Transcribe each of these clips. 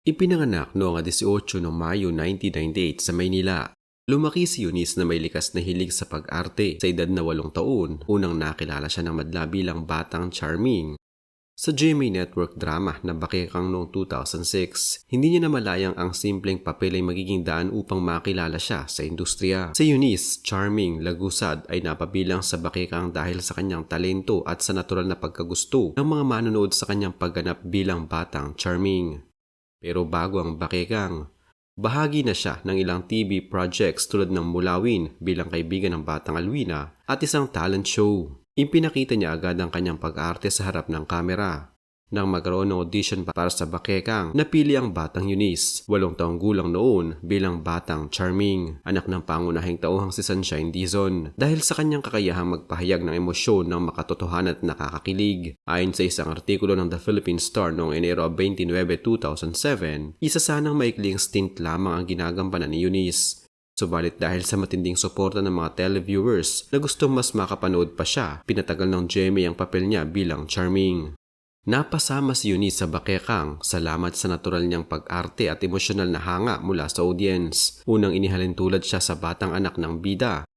Ipinanganak noong 18 ng Mayo 1998 sa Maynila. Lumaki si Eunice na may likas na hilig sa pag-arte. Sa edad na walong taon, unang nakilala siya ng madla bilang batang charming. Sa GMA Network drama na Bakekang noong 2006, hindi niya namalayang ang simpleng papel ay magiging daan upang makilala siya sa industriya. Si Eunice, charming, lagusad ay napabilang sa Bakekang dahil sa kanyang talento at sa natural na pagkagusto ng mga manonood sa kanyang pagganap bilang batang charming. Pero bago ang Bakekang, bahagi na siya ng ilang TV projects tulad ng Mulawin bilang kaibigan ng Batang Alwina at isang talent show. Ipinakita niya agad ang kanyang pag-arte sa harap ng kamera. Nang magkaroon ng audition para sa Bakekang, napili ang batang Eunice, walong taong gulang noon bilang batang Charming, anak ng pangunahing tauhang si Sunshine Dizon. Dahil sa kanyang kakayahang magpahayag ng emosyon ng makatotohanan at nakakakilig. Ayon sa isang artikulo ng The Philippine Star noong Enero 29, 2007, isa sanang maikling stint lamang ang ginagampanan ni Eunice. Subalit dahil sa matinding suporta ng mga televiewers na gustong mas makapanood pa siya, pinatagal ng Jamie ang papel niya bilang charming. Napasama si Eunice sa Bakekang salamat sa natural niyang pag-arte at emosyonal na hanga mula sa audience. Unang inihalin tulad siya sa batang anak ng bida.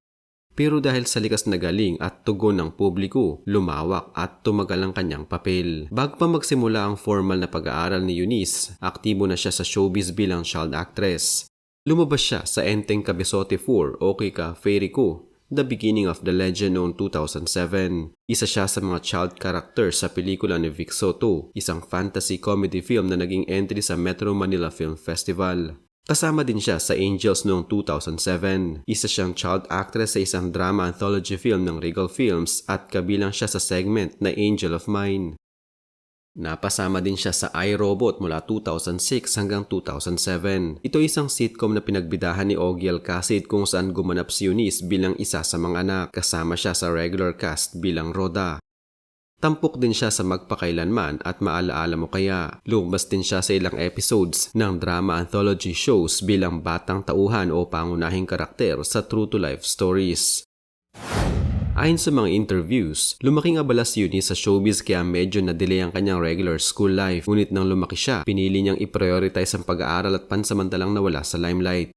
Pero dahil sa likas na galing at tugon ng publiko, lumawak at tumagal ang kanyang papel. Bago pa magsimula ang formal na pag-aaral ni Eunice, aktibo na siya sa showbiz bilang child actress. Lumabas siya sa Enteng Kabesote 4 o Kika Ko, The Beginning of the Legend noong 2007. Isa siya sa mga child character sa pelikula ni Vic Soto, isang fantasy comedy film na naging entry sa Metro Manila Film Festival. Kasama din siya sa Angels noong 2007. Isa siyang child actress sa isang drama anthology film ng Regal Films at kabilang siya sa segment na Angel of Mine. Napasama din siya sa iRobot mula 2006 hanggang 2007. Ito isang sitcom na pinagbidahan ni Ogie Alcacid kung saan gumanap si Eunice bilang isa sa mga anak. Kasama siya sa regular cast bilang Roda. Tampok din siya sa magpakailanman at maalaala mo kaya. Lumabas din siya sa ilang episodes ng drama anthology shows bilang batang tauhan o pangunahing karakter sa true to life stories. Ayon sa mga interviews, lumaking abala si Eunice sa showbiz kaya medyo na-delay ang kanyang regular school life. Ngunit nang lumaki siya, pinili niyang i-prioritize ang pag-aaral at pansamantalang nawala sa limelight.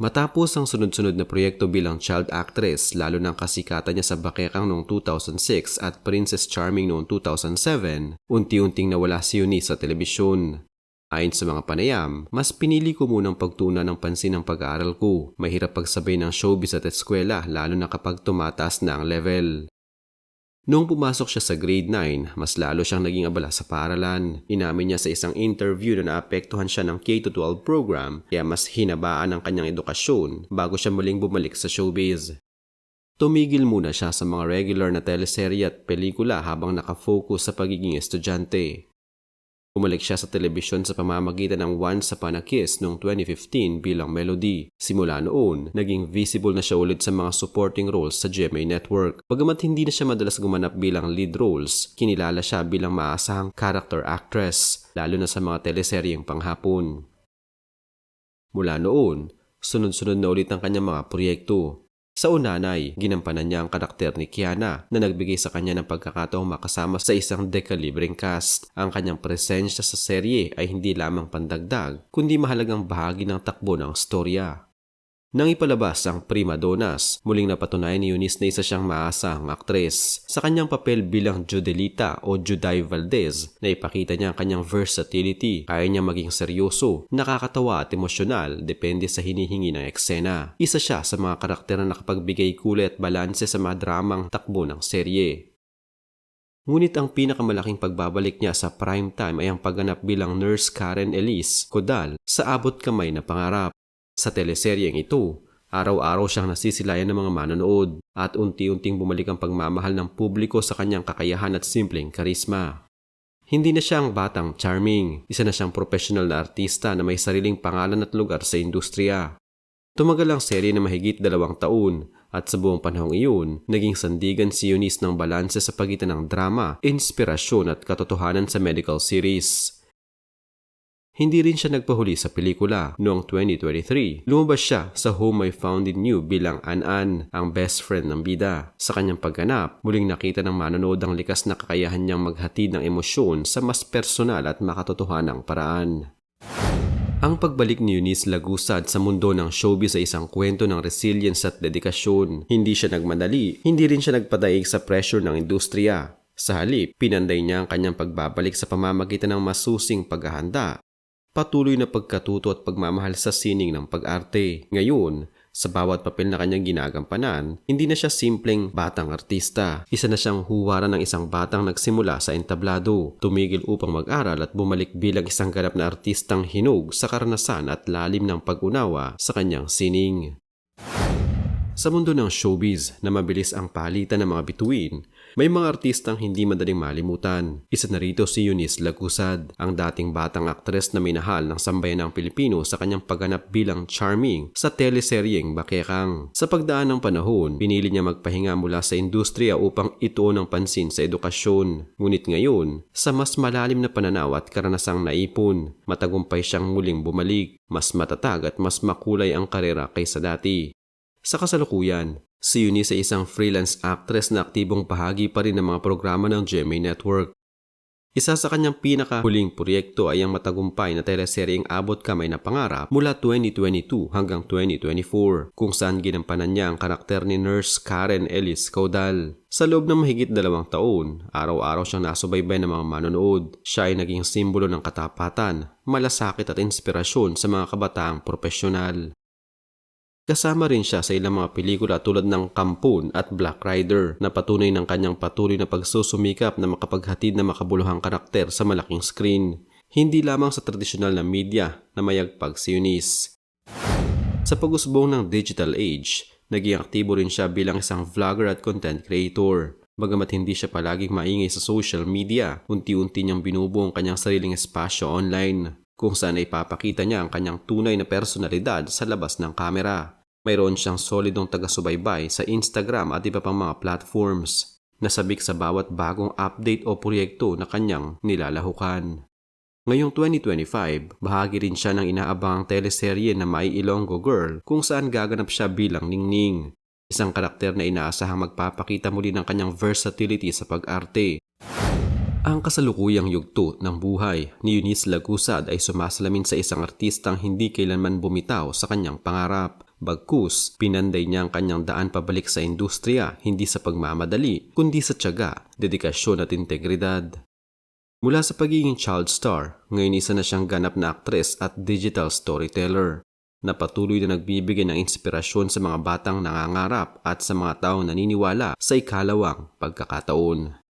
Matapos ang sunod-sunod na proyekto bilang child actress, lalo ng kasikatan niya sa Bakekang noong 2006 at Princess Charming noong 2007, unti-unting nawala si Eunice sa telebisyon. Ayon sa mga panayam, mas pinili ko munang pagtuna ng pansin ng pag-aaral ko. Mahirap pagsabay ng showbiz at eskwela lalo na kapag tumataas na ang level. Noong pumasok siya sa grade 9, mas lalo siyang naging abala sa paaralan. Inamin niya sa isang interview na naapektuhan siya ng K-12 program kaya mas hinabaan ang kanyang edukasyon bago siya muling bumalik sa showbiz. Tumigil muna siya sa mga regular na teleserye at pelikula habang nakafocus sa pagiging estudyante. Umalik siya sa telebisyon sa pamamagitan ng Once Upon a Kiss noong 2015 bilang Melody. Simula noon, naging visible na siya ulit sa mga supporting roles sa GMA Network. Bagamat hindi na siya madalas gumanap bilang lead roles, kinilala siya bilang maasahang character actress, lalo na sa mga teleseryeng panghapon. Mula noon, sunod-sunod na ulit ang kanyang mga proyekto. Sa unanay, ginampanan niya ang karakter ni Kiana na nagbigay sa kanya ng pagkakataong makasama sa isang dekalibreng cast. Ang kanyang presensya sa serye ay hindi lamang pandagdag, kundi mahalagang bahagi ng takbo ng storya. Nang ipalabas ang Prima Donnas, muling napatunayan ni Eunice na isa siyang maasahang aktres. Sa kanyang papel bilang Judelita o Juday Valdez, na ipakita niya ang kanyang versatility. Kaya niya maging seryoso, nakakatawa at emosyonal depende sa hinihingi ng eksena. Isa siya sa mga karakter na nakapagbigay kulay at balanse sa mga dramang takbo ng serye. Ngunit ang pinakamalaking pagbabalik niya sa prime time ay ang pagganap bilang Nurse Karen Elise Kodal sa Abot Kamay na Pangarap. Sa teleseryeng ito, araw-araw siyang nasisilayan ng mga manonood at unti-unting bumalik ang pagmamahal ng publiko sa kanyang kakayahan at simpleng karisma. Hindi na siya ang batang charming, isa na siyang professional na artista na may sariling pangalan at lugar sa industriya. Tumagal ang serye na mahigit dalawang taon at sa buong panahong iyon, naging sandigan si Eunice ng balanse sa pagitan ng drama, inspirasyon at katotohanan sa medical series. Hindi rin siya nagpahuli sa pelikula. Noong 2023, lumabas siya sa Whom I Found in You bilang An-An, ang best friend ng bida. Sa kanyang pagganap, muling nakita ng manonood ang likas na kakayahan niyang maghatid ng emosyon sa mas personal at makatotohanang paraan. Ang pagbalik ni Eunice Lagusad sa mundo ng showbiz ay isang kwento ng resilience at dedikasyon. Hindi siya nagmadali, hindi rin siya nagpadaig sa pressure ng industriya. Sa halip, pinanday niya ang kanyang pagbabalik sa pamamagitan ng masusing paghahanda, patuloy na pagkatuto at pagmamahal sa sining ng pag-arte. Ngayon, sa bawat papel na kanyang ginagampanan, hindi na siya simpleng batang artista. Isa na siyang huwaran ng isang batang nagsimula sa entablado, tumigil upang mag-aral at bumalik bilang isang ganap na artistang hinog sa karanasan at lalim ng pag-unawa sa kanyang sining. Sa mundo ng showbiz na mabilis ang palitan ng mga bituin, may mga artistang hindi madaling malimutan. Isa na rito si Eunice Lagusad, ang dating batang aktres na minahal ng sambayan ng Pilipino sa kanyang pagganap bilang charming sa teleseryeng Bakekang. Sa pagdaan ng panahon, pinili niya magpahinga mula sa industriya upang ituon ng pansin sa edukasyon. Ngunit ngayon, sa mas malalim na pananaw at karanasang naipon, matagumpay siyang muling bumalik, mas matatag at mas makulay ang karera kaysa dati. Sa kasalukuyan, si Eunice ay isang freelance actress na aktibong bahagi pa rin ng mga programa ng GMA Network. Isa sa kanyang pinakahuling proyekto ay ang matagumpay na teleseryeng Abot Kamay na Pangarap mula 2022 hanggang 2024 kung saan ginampanan niya ang karakter ni Nurse Karen Ellis Caudal. Sa loob ng mahigit dalawang taon, araw-araw siyang nasubaybay ng mga manonood. Siya ay naging simbolo ng katapatan, malasakit at inspirasyon sa mga kabataang profesional. Kasama rin siya sa ilang mga pelikula tulad ng Kampun at Black Rider na patunay ng kanyang patuloy na pagsusumikap na makapaghatid na makabuluhang karakter sa malaking screen, hindi lamang sa tradisyonal na media na mayagpag si Eunice. Sa pag-usbong ng digital age, naging aktibo rin siya bilang isang vlogger at content creator. Bagamat hindi siya palaging maingay sa social media, unti-unti niyang binubuo ang kanyang sariling espasyo online kung saan ay papakita niya ang kanyang tunay na personalidad sa labas ng kamera. Mayroon siyang solidong taga-subaybay sa Instagram at iba pang mga platforms. Nasabik sa bawat bagong update o proyekto na kanyang nilalahukan. Ngayong 2025, bahagi rin siya ng inaabangang teleserye na My Ilonggo Girl kung saan gaganap siya bilang Ningning. Isang karakter na inaasahang magpapakita muli ng kanyang versatility sa pag-arte ang kasalukuyang yugto ng buhay ni Eunice Lagusad ay sumasalamin sa isang artistang hindi kailanman bumitaw sa kanyang pangarap. Bagkus, pinanday niya ang kanyang daan pabalik sa industriya hindi sa pagmamadali, kundi sa tiyaga, dedikasyon at integridad. Mula sa pagiging child star, ngayon isa na siyang ganap na aktres at digital storyteller na patuloy na nagbibigay ng inspirasyon sa mga batang nangangarap at sa mga taong naniniwala sa ikalawang pagkakataon.